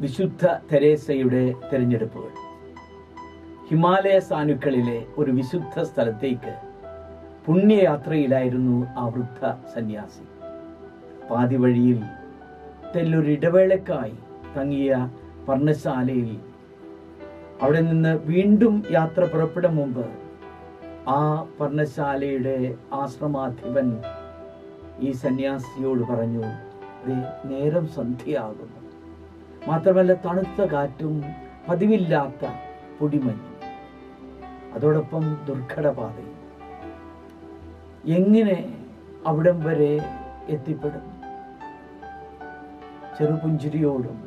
വിശുദ്ധ തെരേസയുടെ തിരഞ്ഞെടുപ്പുകൾ. ഹിമാലയ സാനുക്കളിലെ ഒരു വിശുദ്ധ സ്ഥലത്തേക്ക് പുണ്യയാത്രയിലായിരുന്നു ആ വൃദ്ധ സന്യാസി. പാതി വഴിയിൽ തെല്ലൊരിടവേളക്കായി തങ്ങിയ പർണശാലയിൽ അവിടെ നിന്ന് വീണ്ടും യാത്ര പുറപ്പെടും മുമ്പ് ആ പർണശാലയുടെ ആശ്രമാധിപൻ ഈ സന്യാസിയോട് പറഞ്ഞു "ദേ, നേരം സന്ധ്യയാകുന്നു. മാത്രമല്ല തണുത്ത കാറ്റും പതിവില്ലാത്ത പൊടിമഞ്ഞും. അതോടൊപ്പം ദുർഘടപാതയും എങ്ങനെ അവിടം വരെ എത്തിപ്പെടും ചെറുപുഞ്ചിരിയോടും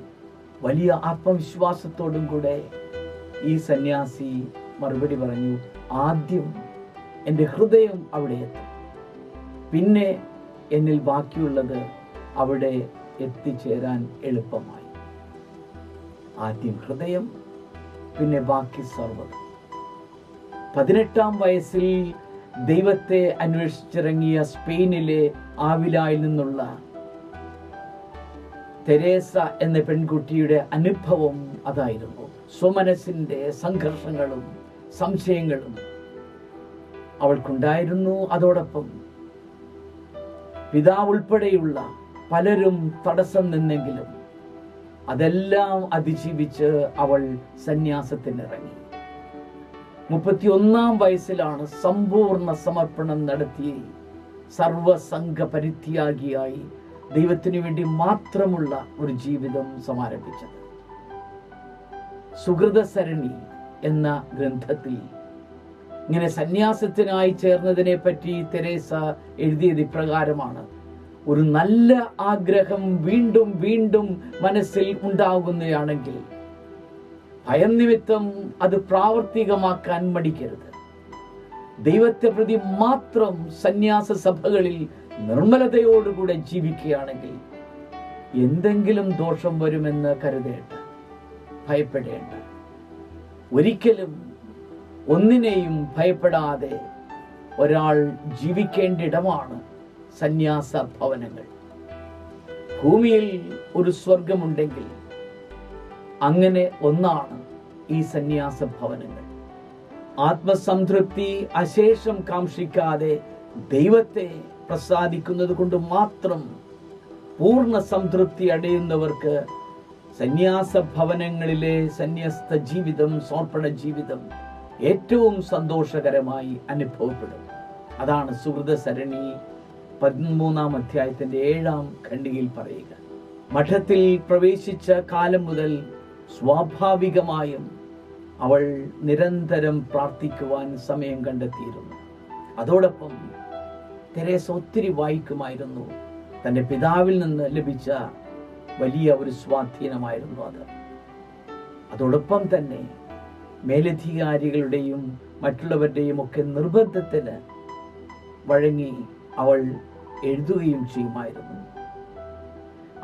വലിയ ആത്മവിശ്വാസത്തോടും കൂടെ ഈ സന്യാസി മറുപടി പറഞ്ഞു ആദ്യം എന്റെ ഹൃദയം അവിടെ എത്തും. പിന്നെ എന്നിൽ ബാക്കിയുള്ളത് അവിടെ എത്തിച്ചേരാൻ എളുപ്പമായി. ആദ്യം ഹൃദയം പിന്നെ ബാക്കി സർവത പതിനെട്ടാം വയസ്സിൽ ദൈവത്തെ അന്വേഷിച്ചിറങ്ങിയ സ്പെയിനിലെ ആവിലായിൽ നിന്നുള്ള തെരേസ എന്ന പെൺകുട്ടിയുടെ അനുഭവം അതായിരുന്നു. സ്വമനസിന്റെ സംഘർഷങ്ങളും സംശയങ്ങളും അവൾക്കുണ്ടായിരുന്നു. അതോടൊപ്പം പിതാവ് ഉൾപ്പെടെയുള്ള പലരും തടസ്സം നിന്നെങ്കിലും അതെല്ലാം അതിജീവിച്ച് അവൾ സന്യാസത്തിനിറങ്ങി. മുപ്പത്തിയൊന്നാം വയസ്സിലാണ് സമ്പൂർണ സമർപ്പണം നടത്തി സർവസംഘ പരിത്യാഗിയായി ദൈവത്തിനു വേണ്ടി മാത്രമുള്ള ഒരു ജീവിതം സമാരംഭിച്ചത്. സുഹൃത സരണി എന്ന ഗ്രന്ഥത്തിൽ ഇങ്ങനെ സന്യാസത്തിനായി ചേർന്നതിനെ പറ്റി തെരേസ എഴുതിയത് ഇപ്രകാരമാണ്. ഒരു നല്ല ആഗ്രഹം വീണ്ടും വീണ്ടും മനസ്സിൽ ഉണ്ടാകുന്നതാണെങ്കിൽ ഭയം നിമിത്തം അത് പ്രാവർത്തികമാക്കാൻ മടിക്കരുത്. ദൈവത്തെ പ്രതി മാത്രം സന്യാസ സഭകളിൽ നിർമ്മലതയോടുകൂടെ ജീവിക്കുകയാണെങ്കിൽ എന്തെങ്കിലും ദോഷം വരുമെന്ന് കരുതേണ്ട ഭയപ്പെടേണ്ട. ഒരിക്കലും ഒന്നിനെയും ഭയപ്പെടാതെ ഒരാൾ ജീവിക്കേണ്ട ഇടമാണ് സന്യാസ ഭവനങ്ങൾ ഭൂമിയിൽ ഒരു സ്വർഗമുണ്ടെങ്കിൽ അങ്ങനെ ഒന്നാണ് ഈ സന്യാസ ഭവനങ്ങൾ ആത്മസംതൃപ്തി അശേഷം കാക്ഷിക്കാതെ ദൈവത്തെ പ്രസാദിക്കുന്നത് കൊണ്ട് മാത്രം പൂർണ സംതൃപ്തി അടയുന്നവർക്ക് സന്യാസ ഭവനങ്ങളിലെ സന്യസ്ത ജീവിതം സമർപ്പണ ജീവിതം ഏറ്റവും സന്തോഷകരമായി അനുഭവപ്പെടും. അതാണ് സുഹൃത സരണി പതിമൂന്നാം അധ്യായത്തിന്റെ ഏഴാം ഖണ്ഡികയിൽ പറയുക മഠത്തിൽ പ്രവേശിച്ച കാലം മുതൽ സ്വാഭാവികമായും അവൾ നിരന്തരം പ്രാർത്ഥിക്കുവാൻ സമയം കണ്ടെത്തിയിരുന്നു. അതോടൊപ്പം തെരേസ ഒത്തിരി വായിക്കുമായിരുന്നു. തന്റെ പിതാവിൽ നിന്ന് ലഭിച്ച വലിയ ഒരു സ്വാധീനമായിരുന്നു അത്. അതോടൊപ്പം തന്നെ മേലധികാരികളുടെയും മറ്റുള്ളവരുടെയും ഒക്കെ നിർബന്ധത്തിന് വഴങ്ങി അവൾ എഴുതുകയും ചെയ്യുമായിരുന്നു.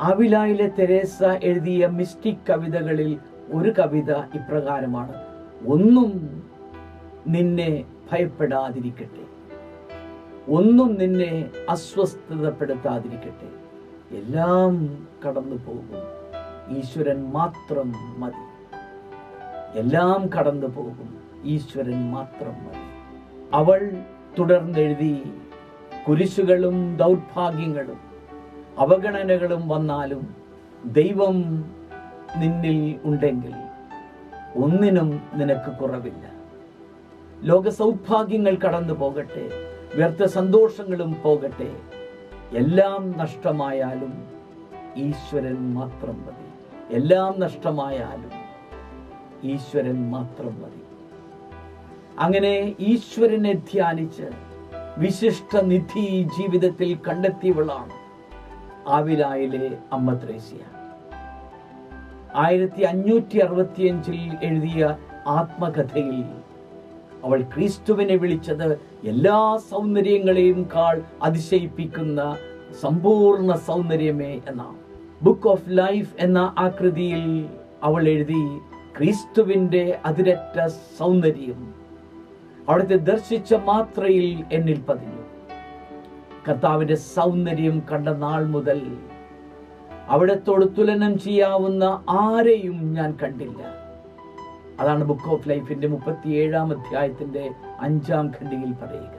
ആവിലായിലെ തെരേസ എഴുതിയ മിസ്റ്റിക് കവിതകളിൽ ഒരു കവിത ഇപ്രകാരമാണ് ഒന്നും നിന്നെ ഭയപ്പെടാതിരിക്കട്ടെ. ഒന്നും നിന്നെ അസ്വസ്ഥതപ്പെടുത്താതിരിക്കട്ടെ. എല്ലാം കടന്നു പോകും. ഈശ്വരൻ മാത്രം മതി. എല്ലാം കടന്നു പോകും. ഈശ്വരൻ മാത്രം മതി. അവൾ തുടർന്നെഴുതി കുരിശുകളും ദൗർഭാഗ്യങ്ങളും അവഗണനകളും വന്നാലും ദൈവം നിന്നിൽ ഉണ്ടെങ്കിൽ ഒന്നിനും നിനക്ക് കുറവില്ല. ലോക സൗഭാഗ്യങ്ങൾ കടന്നു പോകട്ടെ വ്യർത്ഥ സന്തോഷങ്ങളും പോകട്ടെ എല്ലാം നഷ്ടമായാലും ഈശ്വരൻ മാത്രം മതി. എല്ലാം നഷ്ടമായാലും ഈശ്വരൻ മാത്രം മതി. അങ്ങനെ ഈശ്വരനെ ധ്യാനിച്ച് വിശിഷ്ട നിധി ജീവിതത്തിൽ കണ്ടെത്തിയവളാണ് ആവിലായിലെ അമ്മ ത്രേസ്യ. ആയിരത്തി അഞ്ഞൂറ്റി അറുപത്തിയഞ്ചിൽ എഴുതിയ ആത്മകഥയിൽ അവൾ ക്രിസ്തുവിനെ വിളിച്ചത് എല്ലാ സൗന്ദര്യങ്ങളെയും കാൾ അതിശയിപ്പിക്കുന്ന സമ്പൂർണ സൗന്ദര്യമേ എന്നാണ്. ബുക്ക് ഓഫ് ലൈഫ് എന്ന ആകൃതിയിൽ അവൾ എഴുതി ക്രിസ്തുവിന്റെ അതിരറ്റ സൗന്ദര്യം. അവിടുത്തെ ദർശിച്ച മാത്രയിൽ എന്നിൽ പതിഞ്ഞു. കർത്താവിന്റെ സൗന്ദര്യം കണ്ട നാൾ മുതൽ അവിടത്തോട് തുലനം ചെയ്യാവുന്ന ആരെയും ഞാൻ കണ്ടില്ല. അതാണ് ബുക്ക് ഓഫ് ലൈഫിന്റെ മുപ്പത്തിയേഴാം അധ്യായത്തിന്റെ അഞ്ചാം ഖണ്ഡിയിൽ പറയുക.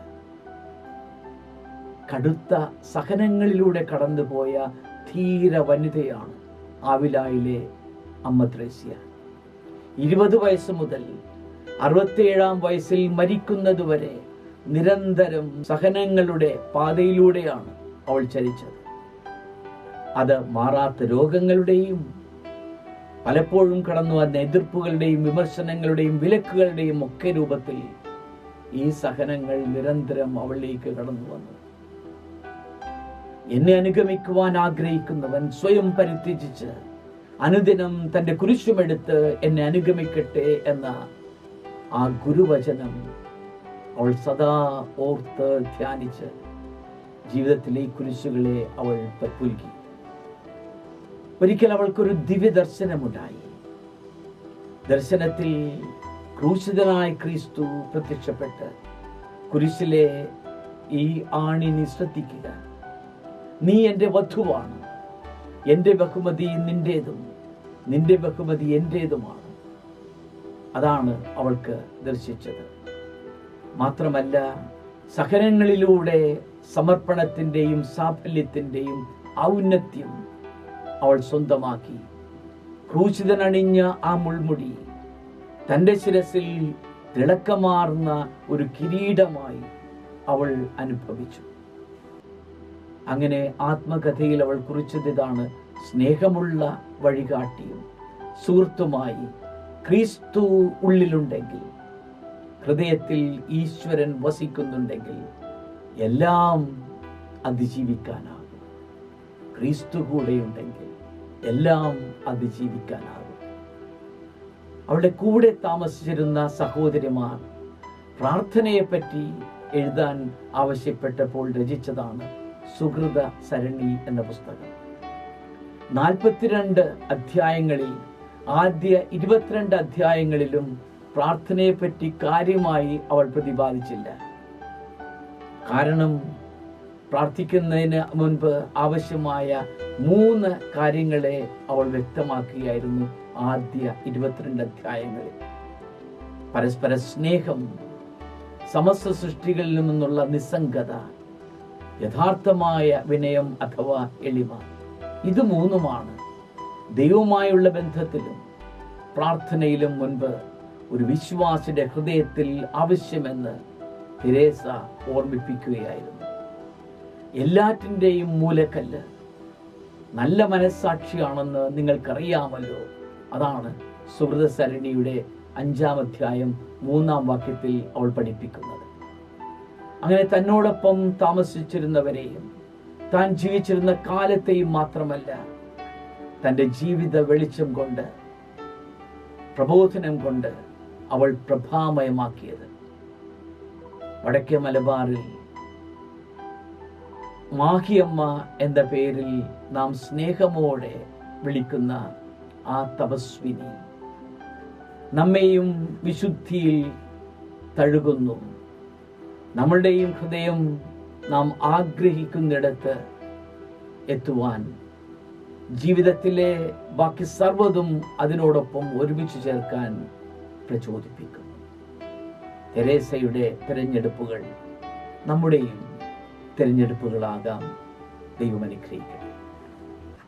കടുത്ത സഹനങ്ങളിലൂടെ കടന്നുപോയ ധീര വനിതയാണ് ആവിലായിലെ അമ്മ ത്രേസ്യ ഇരുപത് വയസ്സ് മുതൽ അറുപത്തിയേഴാം വയസ്സിൽ മരിക്കുന്നതുവരെ നിരന്തരം സഹനങ്ങളുടെ പാതയിലൂടെയാണ് അവൾ ചരിച്ചത്. അത് മാറാത്ത രോഗങ്ങളുടെയും പലപ്പോഴും കടന്നു വന്ന എതിർപ്പുകളുടെയും വിമർശനങ്ങളുടെയും വിലക്കുകളുടെയും ഒക്കെ രൂപത്തിൽ ഈ സഹനങ്ങൾ നിരന്തരം അവളിലേക്ക് കടന്നു വന്നു. എന്നെ അനുഗമിക്കുവാൻ ആഗ്രഹിക്കുന്നവൻ സ്വയം പരിത്യജിച്ച് അനുദിനം തന്റെ കുരിശുമെടുത്ത് എന്നെ അനുഗമിക്കട്ടെ എന്ന ആ ഗുരുവചനം അവൾ സദാ ഓർത്ത് ധ്യാനിച്ച് ജീവിതത്തിലെ ഈ കുരിശുകളെ അവൾ പുൽകി ഒരിക്കൽ അവൾക്കൊരു ദിവ്യ ദർശനമുണ്ടായി. ദർശനത്തിൽ ക്രൂശിതനായ ക്രിസ്തു പ്രത്യക്ഷപ്പെട്ട് കുരിശിലെ ഈ ആണിനി ശ്രദ്ധിക്കുക. നീ എന്റെ വധുവാണ്. എന്റെ ബഹുമതി നിന്റേതും നിന്റെ ബഹുമതി എന്റേതുമാണ് അതാണ് അവൾക്ക് ദർശിച്ചത്. മാത്രമല്ല സഹനങ്ങളിലൂടെ സമർപ്പണത്തിന്റെയും സാഫല്യത്തിന്റെയും ഔന്നത്യം അവൾ സ്വന്തമാക്കി. ക്രൂശിതനണിഞ്ഞ ആ മുൾമുടി തന്റെ ശിരസിൽ തിളക്കമാർന്ന ഒരു കിരീടമായി അവൾ അനുഭവിച്ചു. അങ്ങനെ ആത്മകഥയിൽ അവൾ കുറിച്ചത് ഇതാണ് സ്നേഹമുള്ള വഴികാട്ടിയും സുഹൃത്തുമായി ക്രിസ്തു ഉള്ളിലുണ്ടെങ്കിൽ ഹൃദയത്തിൽ ഈശ്വരൻ വസിക്കുന്നുണ്ടെങ്കിൽ എല്ലാം അതിജീവിക്കാനാകും. ക്രിസ്തു കൂടെയുണ്ടെങ്കിൽ എല്ലാം അതിജീവിക്കാനാകും. അവളുടെ കൂടെ താമസിച്ചിരുന്ന സഹോദരിമാർ പ്രാർത്ഥനയെപ്പറ്റി എഴുതാൻ ആവശ്യപ്പെട്ടപ്പോൾ രചിച്ചതാണ് സുഹൃത സരണി എന്ന പുസ്തകം. നാൽപ്പത്തിരണ്ട് അധ്യായങ്ങളിൽ ആദ്യ ഇരുപത്തിരണ്ട് അധ്യായങ്ങളിലും പ്രാർത്ഥനയെപ്പറ്റി കാര്യമായി അവൾ പ്രതിപാദിച്ചില്ല. കാരണം പ്രാർത്ഥിക്കുന്നതിന് മുൻപ് ആവശ്യമായ മൂന്ന് കാര്യങ്ങളെ അവൾ വ്യക്തമാക്കുകയായിരുന്നു ആദ്യ ഇരുപത്തിരണ്ട് അധ്യായങ്ങളിൽ. പരസ്പര സ്നേഹം സമസ്ത സൃഷ്ടികളിൽ നിന്നുള്ള നിസ്സംഗത യഥാർത്ഥമായ വിനയം അഥവാ എളിമ ഇത് മൂന്നുമാണ്. ദൈവവുമായുള്ള ബന്ധത്തിലും പ്രാർത്ഥനയിലും മുൻപ് ഒരു വിശ്വാസിയുടെ ഹൃദയത്തിൽ ആവശ്യമെന്ന് തെരേസ ഓർമ്മിപ്പിക്കുകയായിരുന്നു. എല്ലാറ്റിന്റെയും മൂലക്കല്ല് നല്ല മനസ്സാക്ഷിയാണെന്ന് നിങ്ങൾക്കറിയാമല്ലോ. അതാണ് സുഹൃത സരണിയുടെ അഞ്ചാം അധ്യായം മൂന്നാം വാക്യത്തിൽ അവൾ പഠിപ്പിക്കുന്നത്. അങ്ങനെ തന്നോടൊപ്പം താമസിച്ചിരുന്നവരെയും താൻ ജീവിച്ചിരുന്ന കാലത്തെയും മാത്രമല്ല തന്റെ ജീവിത വെളിച്ചം കൊണ്ട് പ്രബോധനം കൊണ്ട് അവൾ പ്രഭാമയമാക്കിയത്. വടക്കേ മലബാറിൽ മാഹിയമ്മ എന്ന പേരിൽ നാം സ്നേഹമോടെ വിളിക്കുന്ന ആ തപസ്വിനി നമ്മെയും വിശുദ്ധിയിൽ തഴുകുന്നു. നമ്മളുടെയും ഹൃദയം നാം ആഗ്രഹിക്കുന്നിടത്ത് എത്തുവാൻ ജീവിതത്തിലെ ബാക്കി സർവതും അതിനോടൊപ്പം ഒരുമിച്ച് ചേർക്കാൻ പ്രചോദിപ്പിക്കുന്നു തെരേസയുടെ തിരഞ്ഞെടുപ്പുകൾ നമ്മുടെയും തിരഞ്ഞെടുപ്പുകളാകാം. ദൈവം അനുഗ്രഹിക്കട്ടെ